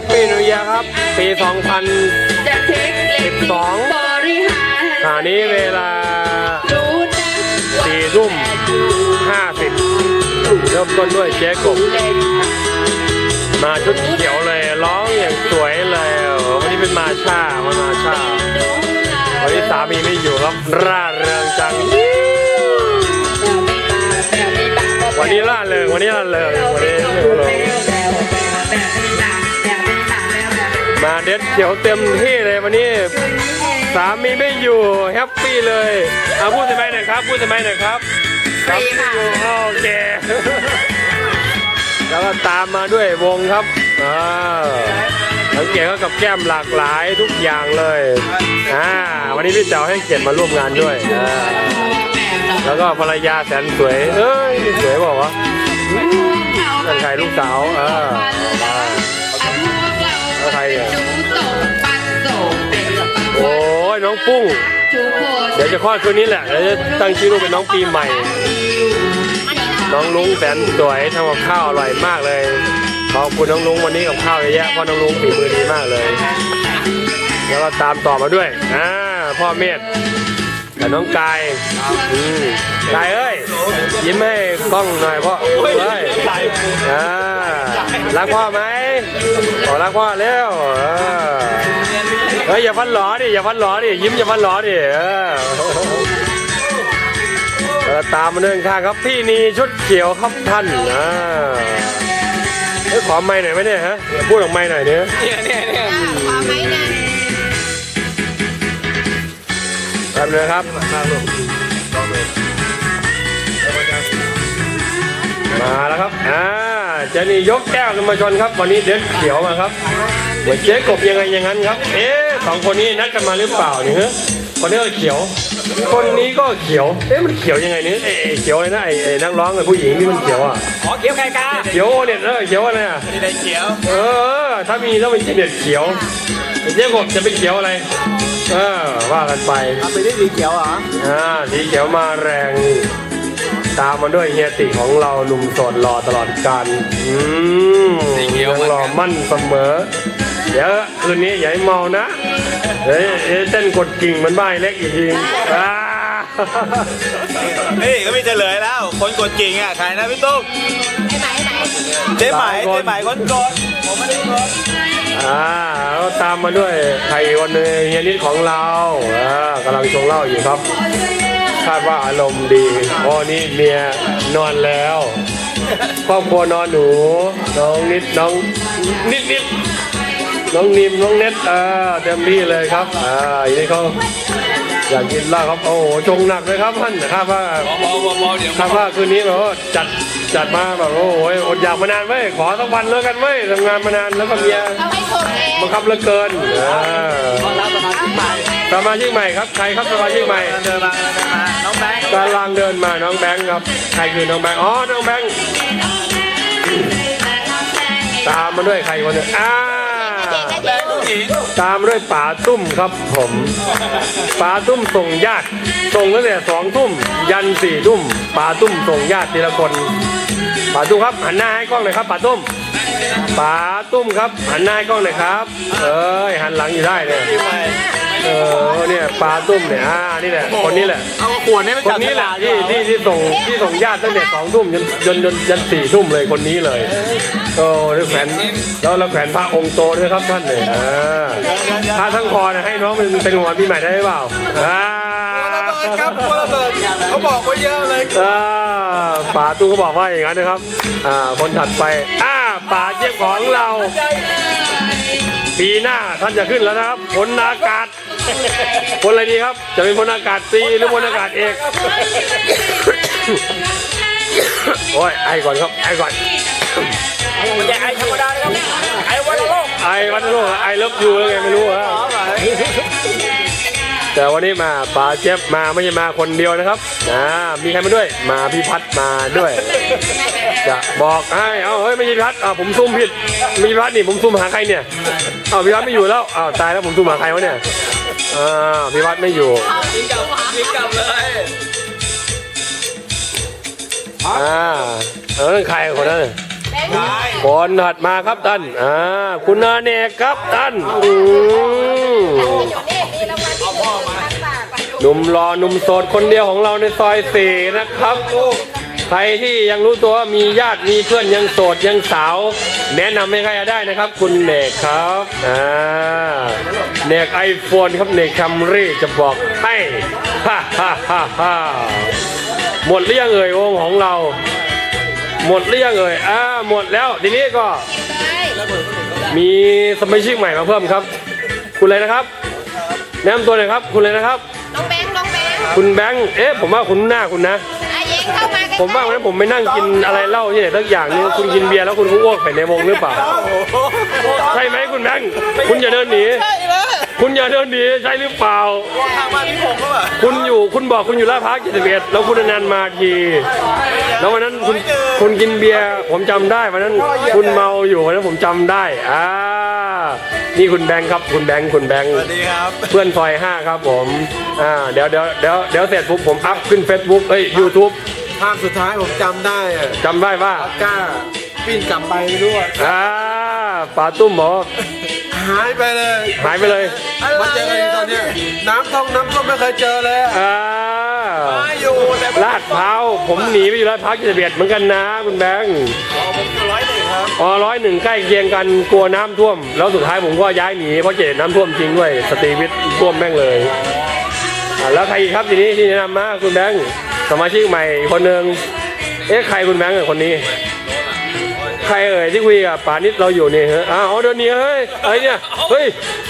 ปปี้นิว e ย r ครับ ปี จะเทคเล็ก12บริหาร2000ขณะนี้เวลา รู้นะ4ทุ่ม50 เริ่มต้นด้วยเจ๊กบ เล็กมาชุดเขียวเลยร้องอย่างสวยเลยวันนี้เป็นมาชาวันมาชาวันนี้สามีไม่อยู่ครับร่าเริงจังวันนี้ร่าเริงวันนี้ร่าเริงวันนี้ร่าเริง เด็ดเขียวเต็มที่เลยวันนี้สามีไม่อยู่แฮปปี้เลยเอาพูดทำไมหน่อยครับพูดทำไมหน่อยครับครับโอเคแล้วก็ตามมาด้วยวงครับอ่าสังเกตก็กับแก้มหลากหลายทุกอย่างเลยอ่าวันนี้พี่เจ้าให้เกียรติมาร่วมงานด้วยอ่าแล้วก็ภรรยาแสนสวยเอ้ยสวยบอกว่าวะนั่นใครลูกสาวอ่า น้องปุ้ง เดี๋ยวจะคลอดคืนนี้แหละเดี๋ยวจะตั้งชื่อลูกเป็นน้องปีใหม่ น้องลุงแสนสวยทำกับข้าวอร่อยมากเลย ขอบคุณน้องลุงวันนี้กับข้าวเยอะแยะเพราะน้องลุงฝีมือดีมากเลย แล้วก็ตามต่อมาด้วยอ่าพ่อเมธกับน้องกายอืมกายเอ้ย ยิ้มให้กล้องหน่อยพ่อเอ้ยอ่ารักพ่อไหมขอรักพ่อเร็วเออ เฮ้ยอย่าฟันหลอดิอย่าฟันหลอดิยิ้มอย่าฟันหลอดิเออแล้วตามมาเดินข้างครับพี่นีชุดเขียวครับท่านอ่าเอ้ยขอไม้หน่อยไหมเนี่ยฮะพูดออกไม้หน่อยเนี่ยเนี่ยเนี่ยเนี่ยแป๊บนึงครับมาแล้วครับอ่าเจนี่ยกแก้วกันมาชนครับ วันนี้เด็ดเขียวมาครับเหมือนเจ๊กบยังไงอย่างนั้นครับ เอ๊ะ สองคนนี้นัดกันมาหรือเปล่าเนี่ยฮะคนนี้ก็เขียว คนนี้ก็เขียว เอ๊ะมันเขียวยังไงเนี่ยเอ๊ะเอ๊ะเขียวเลยนะไอ้ไอ้นักร้องไอ้ผู้หญิงที่มันเขียวอะขอเขียวไก่กาเขียวโอเนี่ยเออเขียวอะไรอะที่ได้เขียว เออ ถ้ามีต้องเป็นเด็ดเขียวเจ๊กบจะเป็นเขียวอะไร เออว่ากันไปเอาไปได้สีเขียวเหรออ่าสีเขียวมาแรงตามมาด้วยเฮียติของเราหนุ่มโสดหล่อตลอดกาลอืมยังหล่อมั่นเสมอ เดี๋ยวคืนนี้อย่าให้เมานะเฮ้ยเอ๊ะเต้นกดกิ่งเหมันบ้ายเล็กอีกทีอ่านี่ก็มีเฉลยแล้ว คนกดกิ่งอะใครนะพี่ตุ้มเจ๊ไหมเจ๊ไหมคนกดผมไม่ได้กดอ่าแล้วตามมาด้วยไข่วันนึงเฮียนิดของเราอ่ากำลังชงเหล้าอยู่ครับ คาดว่าอารมณ์ดีเพราะนี่เมียนอนแล้วครอบครัวนอนหนู น้องนิดน้องนิดนิด น้องนิมน้องเน็ตอ่าเต็มที่เลยครับอ่าอย่างนี้เขาอยากกินเหล้าครับโอ้โหชงหนักเลยครับท่านคาดว่าบอบอบอเดี๋ยวคาดว่าคืนนี้แบบว่าจัดจัดมาแบบโอ้โหอดอยากมานานเว้ยขอสักวันแล้วกันเว้ยทำงานมานานแล้วก็เมียเอาให้ชมเองบังคับเหลือเกินอ่าต้อนรับสมาชิกใหม่สมาชิกใหม่ครับใครครับสมาชิกใหม่เดินมาเดินมาน้องแบงค์กำลังเดินมาน้องแบงค์ครับใครคือน้องแบงค์อ๋อน้องแบงค์ตามมาด้วยใครคนหนึงอ่า ตามด้วยป๋าตุ้มครับผมป๋าตุ้มส่งญาติส่งตั้งแต่สองทุ่มยันสี่ทุ่มป๋าตุ้มส่งญาติทีละคนป๋าตุ้มครับหันหน้าให้กล้องหน่อยครับป๋าตุ้มป๋าตุ้มครับหันหน้าให้กล้องหน่อยครับ เอ้ยหันหลังอยู่ได้เลย เออเนี่ยปลาตุ้มเนี่ยอ่านี่แหละคนนี้แหละเอาขวดนี้ไปคนจับนี้แหละที่ที่ที่ส่งที่ส่งญาติตั้งแต่สองทุ่มจนจนจนจนสี่ทุ่มเลยคนนี้เลยโอ้ด้วยแขวนแล้วเราแขวนพระองค์โตด้วยครับท่านเนี่ยอ่าพระทั้งคอเนี่ยให้น้องเป็นเป็นหัวปีใหม่ได้หรือเปล่าอ่าครับกลัวระเบิดเขาบอกว่าเยอะเลย อ่าป๋าตุ้มก็บอกว่าอย่างนั้นนะครับ อ่า คนถัดไป อ่าป๋าเจี๊ยบของเรา ปีหน้าท่านจะขึ้นแล้วนะครับพลอากาศพลอะไรดีครับ จะเป็นพลอากาศตรีหรือพลอากาศเอกโอ้ยไอก่อนครับไอก่อนอย่าไอธรรมดาเลยครับไอวันละโลกไอวันโลกไอเลิฟยูแล้วไงไม่รู้ฮะอ๋อเหรอแต่วันนี้มาป๋าเจ็บมาไม่ใช่มาคนเดียวนะครับอ่ามีใครมาด้วย มาพี่พัดมาด้วย จะบอกให้เอาเฮ้ยไม่ใช่พี่พัดอ่าผมซุ่มผิดไม่ใช่พี่พัดนี่ผมซุ่มหาใครเนี่ยเอาพี่พัดไม่อยู่แล้วอ้าวตายแล้วผมซุ่มหาใครวะเนี่ยอ่าพี่พัดไม่อยู่ยิงกลับยิงกลับเลยอ่าเออนั่นใครคนนั้นน่ะได้คนถัดมาครับท่านอ่าคุณอาเนกครับท่านอืมหนุ่มรอหนุ่มโสดคนเดียวของเราในซอยสี่นะครับ ใครที่ยังรู้ตัวว่ามีญาติมีเพื่อนยังโสดยังสาว แนะนำให้ใครได้นะครับ คุณเนกครับอ่าเนกไอโฟนครับเนกคัมรี่จะบอกให้ฮ่าฮ่าฮ่าฮ่าหมดหรือยังเอ่ยวงของเรา หมดหรือยังเอ่ยอ่าหมดแล้วทีนี้ก็ มีสมาชิกใหม่มาเพิ่มครับ คุณเลยนะครับแนะนำตัวหน่อยครับ คุณเลยนะครับ น้องแบงค์น้องแบงค์คุณแบงค์เอ๊ะผมว่าคุณหน้าคุณนะ อาเย็งเข้ามาใกล้ๆ ผมว่าวันนั้นผมไปนั่งกินอะไรเหล้าที่ไหนสักอย่างนึงคุณกินเบียร์แล้วคุณก็อ้วกใส่ในวงหรือเปล่าใช่ไหมคุณแบงค์คุณอย่าเดินหนีคุณอย่าเดินหนีใช่หรือเปล่าทางบ้านพี่พงษ์ก็แบบคุณอยู่คุณบอกคุณอยู่ลาดพร้าว71แล้วคุณอนันต์มาที แล้ววันนั้นคุณคุณกินเบียร์ผมจำได้วันนั้นคุณเมาอยู่วันนั้นผมจำได้อ่านี่คุณแบงค์ครับคุณแบงค์คุณแบงค์สวัสดีครับเพื่อนซอยห้าครับผมอ่าเดี๋ยวเดี๋ยวเดี๋ยวเดี๋ยวเสร็จปุ๊บผมอัพขึ้น Facebook เอ้ย YouTube ภาพสุดท้ายผมจำได้อะจำได้ว่ากล้าปิ้นกลับไปไม่รู้อะอ่าป่าตุ้มหมอ หายไปเลยหายไปเลย มาเจอกันอีกตอนเนี้ยน้ำท่องน้ำท่วมไม่เคยเจอเลยอะอ่ามาอยู่แต่ลาดพร้าวผมหนีไปอยู่ลาดพร้าว71เหมือนกันนะคุณแบงค์ผมอยู่ร้อยหนึ่งครับ อ๋อร้อยหนึ่งใกล้เคียงกันกลัวน้ำท่วม แล้วสุดท้ายผมก็ย้ายหนีเพราะเจดน้ำท่วมจริงด้วย สตรีวิทย์ท่วมแม่งเลยอะแล้วใครอีกครับทีนี้ที่แนะนำมาคุณแบงค์ สมาชิกใหม่คนหนึ่งเอ๊ะใครคุณแบงค์เอ่ยคนนี้ ใครเอ่ยที่คุยกับป่านิดเราอยู่นี่ฮะอ้าวเดินหนีเฮ้ยอะไรเนี่ยเฮ้ย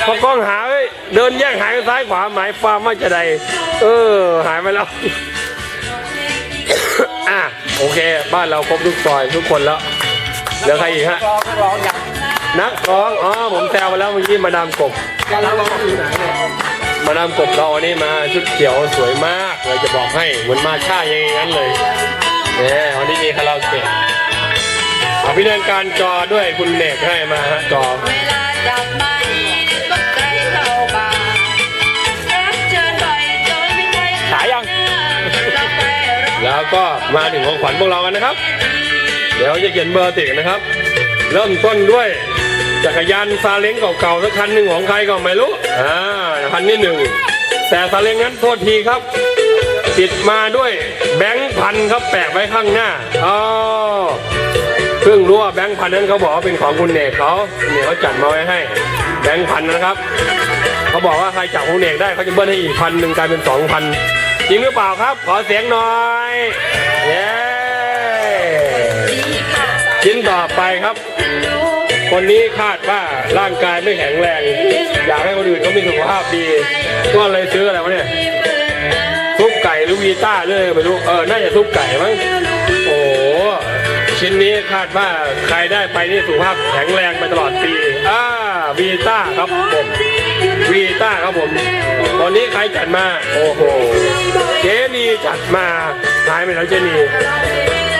พอกล้องหาเฮ้ยเดินแย่งหายกันซ้ายขวาหมายความว่าจะใดเออหายไปแล้วอะโอเค บ้านเราครบทุกซอยทุกคนแล้วเหลือใครอีกฮะร้องนักร้องยังนักร้องอ๋อผมแซวไปแล้วเมื่อกี้มาดามกบการร้องอยู่ไหนเนี่ย มาดามกบเราอันนี้มาชุดเขียวสวยมากเลยจะบอกให้เหมือนมาช่าอย่างนั้นเลยเนี่ยวันนี้มีคาราโอเกะเอาพี่เดนการจอด้วยคุณเนกให้มาฮะจอขามาแอบเจอหน่อยจนไม่ได้ขายยัง แล้วก็มาถึงของขวัญพวกเรากันนะครับ เดี๋ยวจะเขียนเบอร์ติดนะครับ เริ่มต้นด้วย จักรยานซาเล้งเก่าๆสักคันหนึ่งของใครก็ไม่รู้อ่าคันที่หนึ่งแต่ซาเล้งนั้นโทษทีครับ ติดมาด้วยแบงค์พันครับแปะไว้ข้างหน้าอ๋อเพิ่งรู้ว่าแบงค์พันนั้นเขาบอกว่าเป็นของคุณเนกเขาคุณเนกเขาจัดมาไว้ให้ แบงค์พันนะครับเขาบอกว่าใครจับคุณเนกได้เขาจะเบิ้ลให้อีกพันหนึ่งกลายเป็นสองพันจริงหรือเปล่าครับ ขอเสียงหน่อยเย้ชิ้นต่อไปครับ คนนี้คาดว่าร่างกายไม่แข็งแรง อยากให้คนอื่นเขามีสุขภาพดี ก็เลยซื้ออะไรวะเนี่ย ซุปไก่หรือวีต้าเลยไม่รู้ เออ น่าจะซุปไก่มั้ง โอ้ชิ้นนี้คาดว่าใครได้ไปนี่สุขภาพแข็งแรงไปตลอดปี อ่า วีต้าครับผมวีต้าครับผม ตอนนี้ใครจัดมา โอ้โห เจนีจัดมาหายไปแล้วเจนี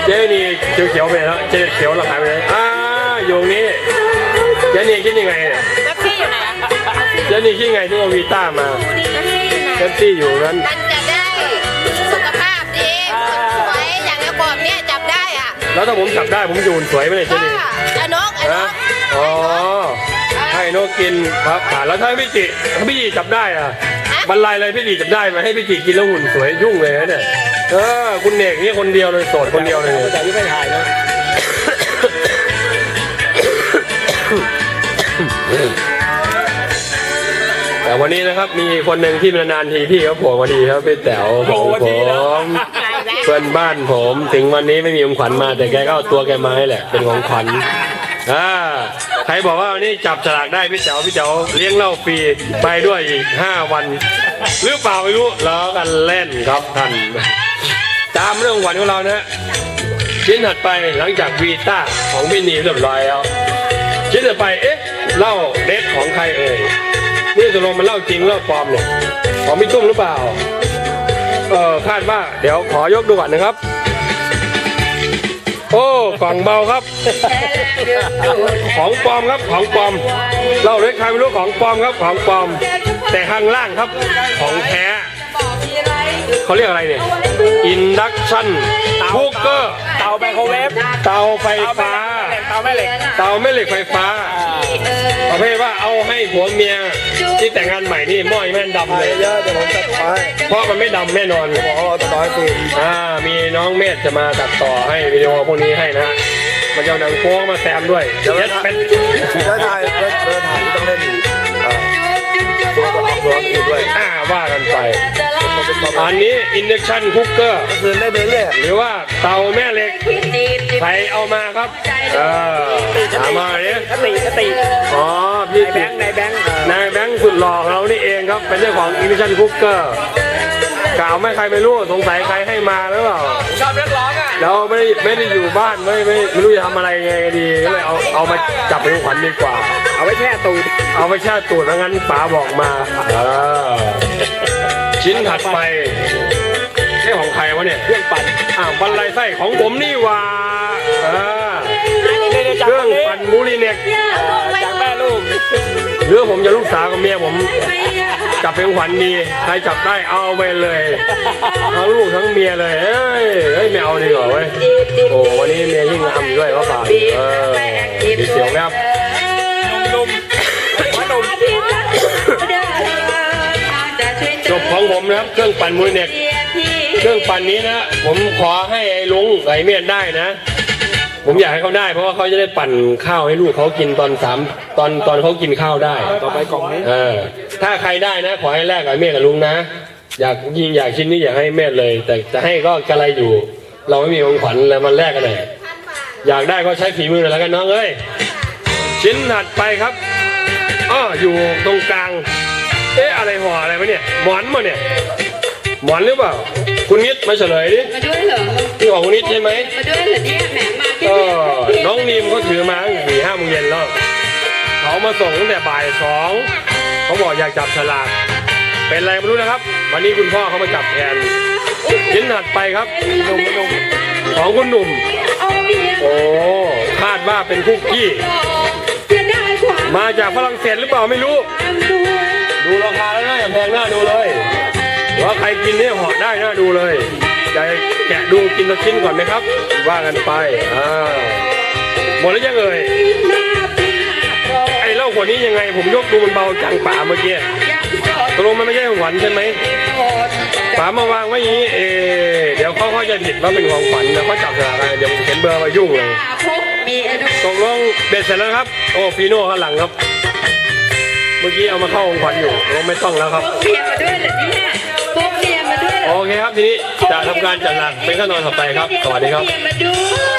เจนีเขียวๆไปแล้ว เจเขียวแล้วหายไปไหนอ่า อยู่ตรงนี้เจนีคิดยังไงเนี่ยแท็กซี่อยู่ไหนอะเจนีคิดยังไงที่เอาวีต้ามาแท็กซี่อยู่ไหนเซฟตี้อยู่นั้นมันจะได้สุขภาพดีสวยอย่างไอ้กบเนี่ยจับได้อะแล้วถ้าผมจับได้ผมจะหุ่นสวยไหมเนี่ยเจก็นีไอ้นกไอ้นนะกอ๋อให้นกกินครับอ่าแล้วถ้าพี่จิถ้าพี่จิจับได้อะบรรลัยเลยพี่จิจับได้ไหมาให้พี่จิกินแล้วหุ่นสวยยุ่งเลยนะเนี่ยเออคุณเนกนี่คนเดียวเลยโสดคนเดียวเลยเนี่ยแต่ที่ไม่ถ่ายนะ แต่วันนี้นะครับมีคนหนึ่งที่นานๆทีพี่เขาโผล่มาดีครับพี่แต๋วของผมเพื่อนบ้านผม ถึงวันนี้ไม่มีของขวัญมาแต่แกก็เอาตัวแกมาให้แหละ เป็นของขวัญอ่าใครบอกว่าวันนี้จับฉลากได้พี่แต๋วพี่แต๋วเลี้ยงเหล้าฟรีไปด้วยอีกห้าวัน หรือเปล่าไม่รู้แล้วกันเล่นครับท่านตามเรื่องของขวัญของเรานะฮะชิ้นถัดไปหลังจากวีต้าของพี่นีเรียบร้อยแล้ว ชิ้นต่อไปเอ๊ะเหล้าเด็ดของใครเอ่ยนี่ตกลงมันเหล้าจริงเหล้าปลอมเนี่ยของพี่ตุ้มหรือเปล่าเออคาดว่าเดี๋ยวขอยกดูก่อนนะครับ โอ้กล่องเบาครับ ของปลอมครับของปลอมเหล้าเด็ดใครไม่รู้ของปลอมครับของปลอม แต่ข้างล่างครับของแท้เขาเรียกอะไรเนี่ยอิน ดักชั่นคุกเกอร์เตาไมโครเวฟเตาไฟฟ้าแหลเตาแม่เหล็กเตาแม่เหล็กไฟฟ้าประเภทว่าเอาให้ผัวเมียที่แต่งงานใหม่นี่หม้อยังไม่ดำเลยเยอะเดี๋ยวผมตัดต่อให้เพราะมันไม่ดำแน่นอนขอตัดต่อให้ฟรีอ่ามีน้องเมธจะมาตัดต่อให้วิดีโอพวกนี้ให้นะฮะมันจะเอาหนังโป๊มาแซมด้วยเดี๋ยวเป็นแล้วถ่ายแล้วแล้วถ่ายต้องเล่นอ่า ตัวประกอบตัวอื่ด้วยอ่าว่ากันไป อันนี้ induction cooker ก็คือเล่นไปเรื่อยหรือว่าเตาแม่เหล็กใครเอามาครับเออถามมาเนี่ยกติกติอ๋อพี่แบงค์ในแบงค์นายแบงค์สุดหล่อของเรานี่เองครับ เป็นเจ้าของ induction cooker กล่าวไม่ใครไม่รู้สงสัยใครให้มาหรือเปล่าชอบเรียกร้องอะ เราไม่ได้ไม่ได้อยู่บ้านไม่ไม่ไม่รู้จะทำอะไรไงดีก็เลยเอาเอามาจับเป็นของขวัญดีกว่า เอาไว้แช่ตูดเอาไปแช่ตูดแล้วงั้นป๋าบอกมาเออชิ้นถัดไปนี่ของใครวะเนี่ยเครื่องปั่นอ่าวบรรลัยไส้ของผมนี่หว่าเออนี่ได้จากเครื่องปั่นมูลีเน็กจากแม่ ลูกหรือผมจะลูกสาวกับเมียผมจับเป็นของขวัญดีใครจับได้เอาไปเลยทั้งลูกทั้งเมียเลยเอ้ยเฮ้ยไม่เอาดีกว่าเว้ยโอ้วันนี้เมียยิ่งทำด้วยว่าป่าเออดีเสียวครับนุ่มหัวนุ่มจบของผมนะครับ เครื่องปั่นมูลเน็ตเครื่องปั่นนี้นะ ผมขอให้ไอ้ลุงไอ้เมียนได้นะ ผมอยากให้เขาได้ เพราะว่าเขาจะได้ปั่นข้าวให้ลูกเขากินตอนสามตอนตอนเขากินข้าวได้ต่อไปกล่องนี้เออถ้าใครได้นะ ขอให้แลกกับไอ้เมียกับลุงนะ อยากยิงอยากชิ้นนี้อยากให้เมียเลย แต่จะให้ก็กระไรอยู่ เราไม่มีของขวัญแล้วมันแลกกันเลยอยากได้ก็ใช้ฝีมือหน่อยแล้วกันน้องเอ้ยชิ้นถัดไปครับอ้ออยู่ตรงกลาง เอ๊ะอะไรห่ออะไรวะเนี่ยหมอนมาเนี่ยหมอนหรือเปล่า คุณนิดมาเฉลยดิมาด้วยเหรอนี่ของคุณนิดใช่ไหมมาด้วยเหรอเนี่ยแหมมาแค่ ก็น้องนีมเขาถือมาตั้งแต่สี่ห้าโมงเย็นแล้วเขามาส่งตั้งแต่บ่ายสองเขาบอกอยากจับฉลากเป็นอะไรไม่รู้นะครับ วันนี้คุณพ่อเขามาจับแทนชิ้นถัดไปครับหนุ่มหนุ่มของคุณหนุ่ม โอ้คาดว่าเป็นคุกกี้ มาจากฝรั่งเศสหรือเปล่าไม่รู้ ดูราคาแล้วน่าจะแพงน่าดูเลยว่าใครกินเนี่ยหอได้น่าดูเลย จะแกะดูกินสักชิ้นก่อนไหมครับ ว่ากันไปอ่าหมดแล้วยังเอ่ยไอ้เหล้าขวดนี้ยังไง ผมยกดูมันเบาจังป่าเมื่อกี้ตกลงมันไม่ใช่ของขวัญใช่ไหมป่ามาวางไว้อย่างนี้เออเดี๋ยวเขาเขาจะผิดว่าเป็นของขวัญเดี๋ยวเขาจับฉลากอะไรเดี๋ยวผมเขียนเบอร์มายุ่งเลยพบมีอนุตกลงเบ็ดเสร็จแล้วครับ โอ้ฟีโน่ข้างหลังครับ เมื่อกี้เอามาเข้าของขวัญอยู่ตกลงไม่ต้องแล้วครับเียร์มาด้วยเหรอเนี่ย โอเคครับทีนี้จะทำการจัดหลักเป็นขั้นตอนต่อไปครับ สวัสดีครับ